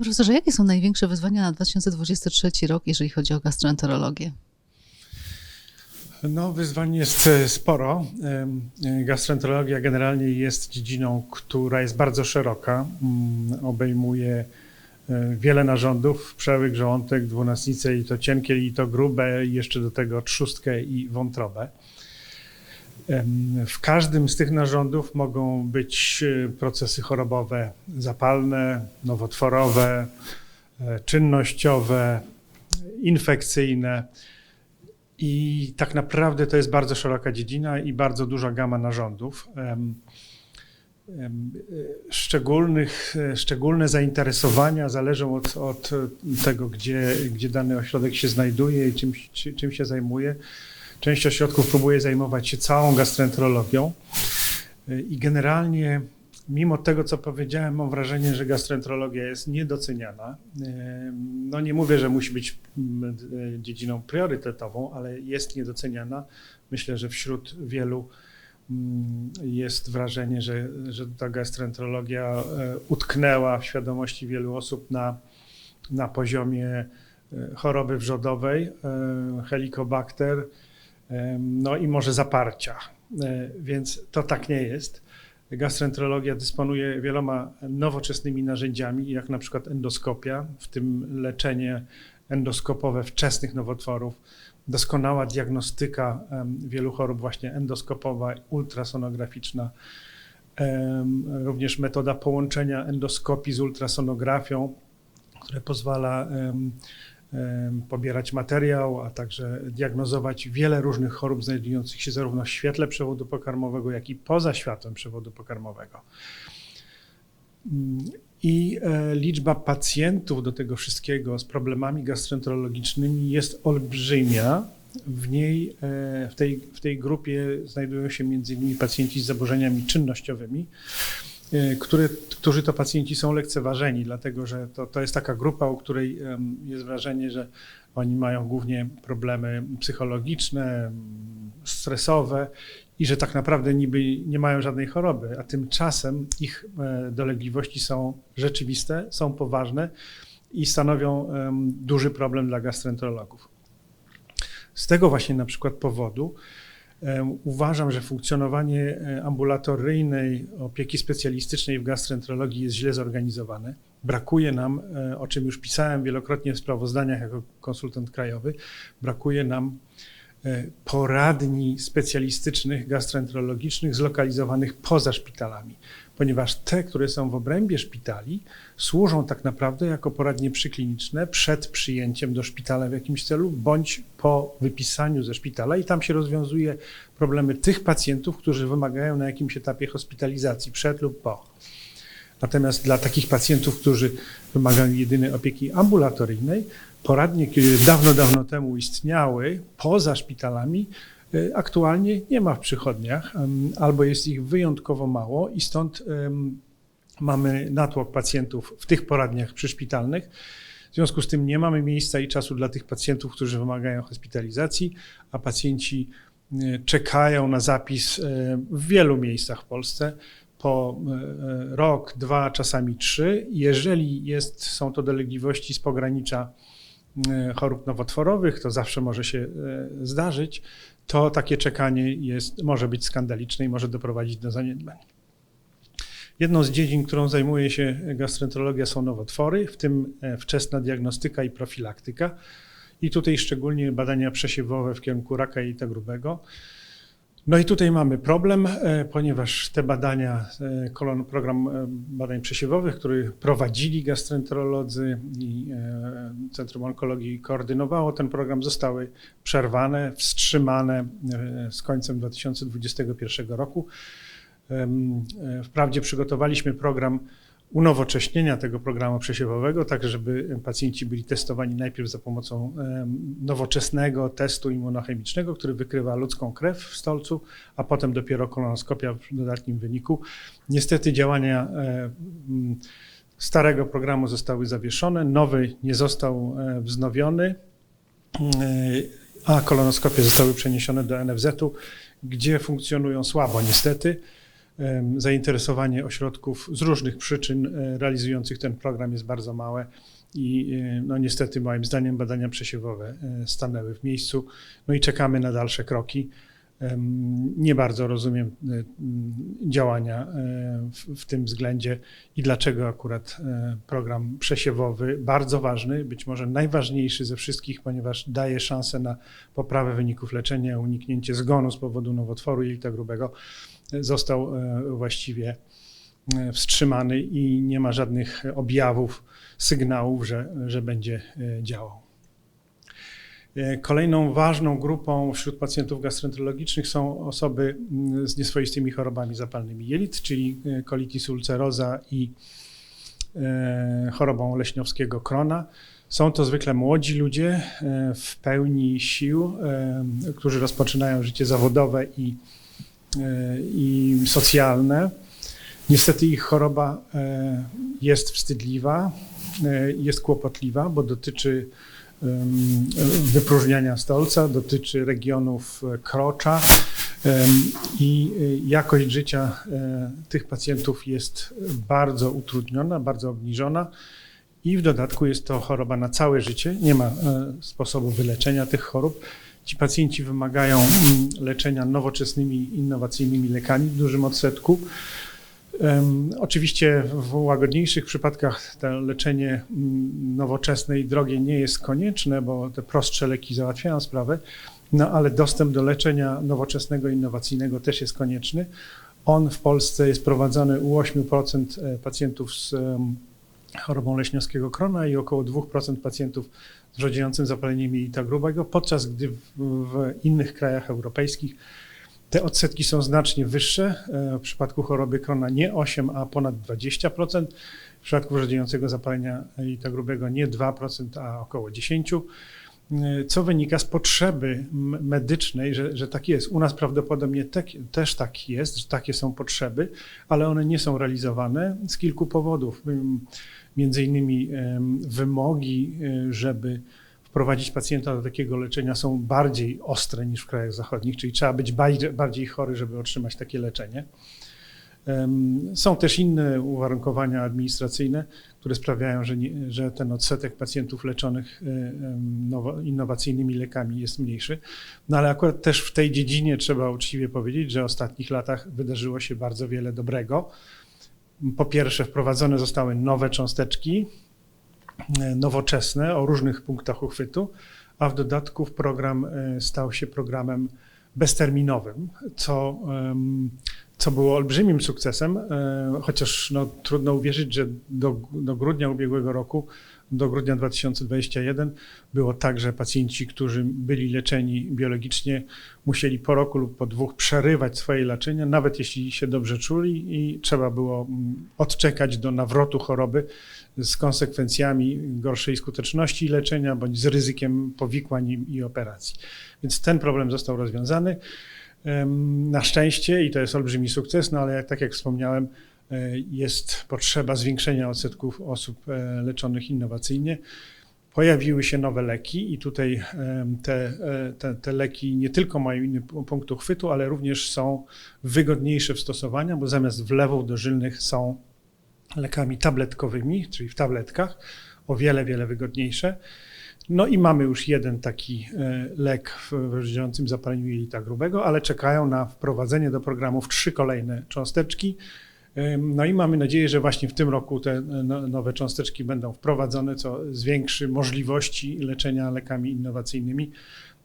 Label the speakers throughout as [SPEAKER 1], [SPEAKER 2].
[SPEAKER 1] profesorze, jakie są największe wyzwania na 2023 rok, jeżeli chodzi o gastroenterologię?
[SPEAKER 2] No, wyzwań jest e, sporo. E, Gastroenterologia generalnie jest dziedziną, która jest bardzo szeroka. Mm, Obejmuje e, wiele narządów, przełyk, żołądek, dwunastnicę i to cienkie, i to grube, i jeszcze do tego trzustkę i wątrobę. W każdym z tych narządów mogą być e, procesy chorobowe zapalne, nowotworowe, e, czynnościowe, infekcyjne. I tak naprawdę to jest bardzo szeroka dziedzina i bardzo duża gama narządów. E, Szczególnych, szczególne zainteresowania zależą od, od tego, gdzie, gdzie dany ośrodek się znajduje i czym, czy- czym się zajmuje. Część ośrodków próbuje zajmować się całą gastroenterologią i generalnie mimo tego, co powiedziałem, mam wrażenie, że gastroenterologia jest niedoceniana. No nie mówię, że musi być mm, dziedziną priorytetową, ale jest niedoceniana. Myślę, że wśród wielu mm, jest wrażenie, że, że ta gastroenterologia e, utknęła w świadomości wielu osób na, na poziomie e, choroby wrzodowej, e, helikobakter, no i może zaparcia. E, Więc to tak nie jest. Gastroenterologia dysponuje wieloma nowoczesnymi narzędziami, jak na przykład endoskopia, w tym leczenie endoskopowe wczesnych nowotworów, doskonała diagnostyka wielu chorób właśnie endoskopowa, ultrasonograficzna, również metoda połączenia endoskopii z ultrasonografią, które pozwala pobierać materiał, a także diagnozować wiele różnych chorób znajdujących się zarówno w świetle przewodu pokarmowego, jak i poza światłem przewodu pokarmowego. Mm, I e, liczba pacjentów do tego wszystkiego z problemami gastroenterologicznymi jest olbrzymia. W niej, e, w tej, w tej grupie znajdują się innymi pacjenci z zaburzeniami czynnościowymi, e, którzy to pacjenci są lekceważeni, dlatego że to, to jest taka grupa, u której jest wrażenie, że oni mają głównie problemy psychologiczne, stresowe i że tak naprawdę niby nie mają żadnej choroby, a tymczasem ich e, dolegliwości są rzeczywiste, są poważne i stanowią duży problem dla gastroenterologów. Z tego właśnie na przykład powodu uważam, że funkcjonowanie e, ambulatoryjnej opieki specjalistycznej w gastroenterologii jest źle zorganizowane. Brakuje nam, e, o czym już pisałem wielokrotnie w sprawozdaniach jako konsultant krajowy, brakuje nam e, poradni specjalistycznych, gastroenterologicznych zlokalizowanych poza szpitalami, ponieważ te, które są w obrębie szpitali, służą tak naprawdę jako poradnie przykliniczne przed przyjęciem do szpitala w jakimś celu, bądź po wypisaniu ze szpitala i tam się rozwiązuje problemy tych pacjentów, którzy wymagają na jakimś etapie hospitalizacji, przed lub po. Natomiast dla takich pacjentów, którzy wymagają jedynej opieki ambulatoryjnej, poradnie, które dawno, dawno temu istniały poza szpitalami, aktualnie nie ma w przychodniach, albo jest ich wyjątkowo mało i stąd mamy natłok pacjentów w tych poradniach przyszpitalnych. W związku z tym nie mamy miejsca i czasu dla tych pacjentów, którzy wymagają hospitalizacji, a pacjenci y, czekają na zapis y, w wielu miejscach w Polsce po e, rok, dwa, czasami trzy. Jeżeli jest, są to dolegliwości z pogranicza e, chorób nowotworowych, to zawsze może się e, zdarzyć, to takie czekanie jest, może być skandaliczne i może doprowadzić do zaniedbań. Jedną z dziedzin, którą zajmuje się gastroenterologia są nowotwory, w tym e, wczesna diagnostyka i profilaktyka. I tutaj szczególnie badania przesiewowe w kierunku raka jelita grubego. No i tutaj mamy problem, e, ponieważ te badania, e, program e, badań przesiewowych, który prowadzili gastroenterolodzy i Centrum Onkologii koordynowało ten program, zostały przerwane, wstrzymane z końcem 2021 roku. Wprawdzie przygotowaliśmy program unowocześnienia tego programu przesiewowego, tak żeby pacjenci byli testowani najpierw za pomocą nowoczesnego testu immunochemicznego, który wykrywa ludzką krew w stolcu, a potem dopiero kolonoskopia w dodatnim wyniku. Niestety działania e, starego programu zostały zawieszone, nowy nie został e, wznowiony, e, a kolonoskopie zostały przeniesione do NFZ-u, gdzie funkcjonują słabo niestety. Zainteresowanie ośrodków z różnych przyczyn e, realizujących ten program jest bardzo małe i e, no niestety moim zdaniem badania przesiewowe e, stanęły w miejscu. No i czekamy na dalsze kroki. Nie bardzo rozumiem e, działania e, w, tym względzie i dlaczego akurat e, program przesiewowy, bardzo ważny, być może najważniejszy ze wszystkich, ponieważ daje szansę na poprawę wyników leczenia, uniknięcie zgonu z powodu nowotworu jelita grubego, został właściwie wstrzymany i nie ma żadnych objawów, sygnałów, że, że będzie działał. E, Kolejną ważną grupą wśród pacjentów gastroenterologicznych są osoby mm, z nieswoistymi chorobami zapalnymi jelit, czyli e, colitis ulcerosa i e, chorobą leśniowskiego krona. Są to zwykle młodzi ludzie w pełni sił, którzy rozpoczynają życie zawodowe i, i socjalne. Niestety ich choroba jest wstydliwa, jest kłopotliwa, bo dotyczy wypróżniania stolca, dotyczy regionów e, krocza i e, jakość życia e, tych pacjentów jest bardzo utrudniona, bardzo obniżona. I w dodatku jest to choroba na całe życie. Nie ma sposobu wyleczenia tych chorób. Ci pacjenci wymagają mm, leczenia nowoczesnymi, innowacyjnymi lekami w dużym odsetku. Oczywiście w łagodniejszych przypadkach to leczenie mm, nowoczesne i drogie nie jest konieczne, bo te prostsze leki załatwiają sprawę, no ale dostęp do leczenia nowoczesnego, innowacyjnego też jest konieczny. On w Polsce jest prowadzony u 8% pacjentów z chorobą leśniowskiego krona i około 2% pacjentów z rodziejącym zapaleniem jelita grubego, podczas gdy w, w innych krajach europejskich te odsetki są znacznie wyższe. E, W przypadku choroby krona nie 8, a ponad 20%. W przypadku rodziejącego zapalenia jelita grubego nie 2%, a około 10%. E, Co wynika z potrzeby medycznej, że, że tak jest. U nas prawdopodobnie tak, też tak jest, że takie są potrzeby, ale one nie są realizowane z kilku powodów. Między innymi wymogi, y, żeby wprowadzić pacjenta do takiego leczenia są bardziej ostre niż w krajach zachodnich, czyli trzeba być bardziej, chory, żeby otrzymać takie leczenie. Są też inne uwarunkowania administracyjne, które sprawiają, że, nie, że ten odsetek pacjentów leczonych em, nowo, innowacyjnymi lekami jest mniejszy. No ale akurat też w tej dziedzinie trzeba uczciwie powiedzieć, że w ostatnich latach wydarzyło się bardzo wiele dobrego. Po pierwsze, wprowadzone zostały nowe cząsteczki, e, nowoczesne o różnych punktach uchwytu, a w dodatku program e, stał się programem bezterminowym, co, co było olbrzymim sukcesem, e, chociaż no, trudno uwierzyć, że do, do grudnia ubiegłego roku, do grudnia 2021 było tak, że pacjenci, którzy byli leczeni biologicznie, musieli po roku lub po dwóch przerywać swoje leczenia, nawet jeśli się dobrze czuli i trzeba było mm, odczekać do nawrotu choroby z konsekwencjami gorszej skuteczności leczenia bądź z ryzykiem powikłań i, i operacji. Więc ten problem został rozwiązany. Na szczęście i to jest olbrzymi sukces, no ale tak jak wspomniałem, e, jest potrzeba zwiększenia odsetków osób e, leczonych innowacyjnie. Pojawiły się nowe leki i tutaj te, e, te, te leki nie tylko mają inny pu- punkt uchwytu, ale również są wygodniejsze w stosowaniu, bo zamiast wlewów dożylnych są lekami tabletkowymi, czyli w tabletkach, o wiele, wiele wygodniejsze. No i mamy już jeden taki e, lek w rozdzielającym zapaleniu jelita grubego, ale czekają na wprowadzenie do programów trzy kolejne cząsteczki. Ym, No i mamy nadzieję, że właśnie w tym roku te no- nowe cząsteczki będą wprowadzone, co zwiększy możliwości leczenia lekami innowacyjnymi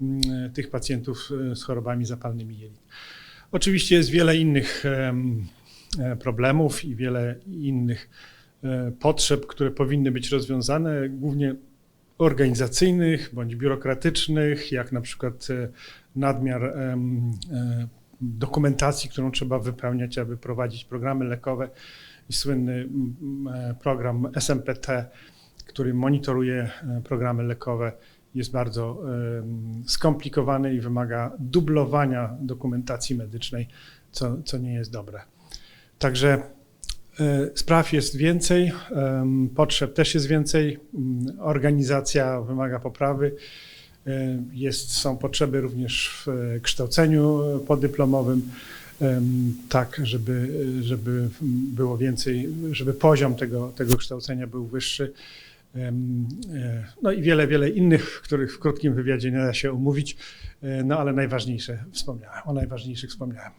[SPEAKER 2] mm, tych pacjentów e, z chorobami zapalnymi jelit. Oczywiście jest wiele innych em, e, problemów i wiele innych e, potrzeb, które powinny być rozwiązane, głównie organizacyjnych bądź biurokratycznych, jak na przykład e, nadmiar e, dokumentacji, którą trzeba wypełniać, aby prowadzić programy lekowe i słynny e, program SMPT, który monitoruje programy lekowe, jest bardzo skomplikowany i wymaga dublowania dokumentacji medycznej, co, co nie jest dobre. Także spraw jest więcej, potrzeb też jest więcej, mm, organizacja wymaga poprawy. E, Jest, są potrzeby również w e, kształceniu podyplomowym. tak, żeby, żeby było więcej, żeby poziom tego, tego kształcenia był wyższy. E, No i wiele, wiele innych, których w krótkim wywiadzie nie da się omówić, e, no ale najważniejsze wspomniałem, o najważniejszych wspomniałem.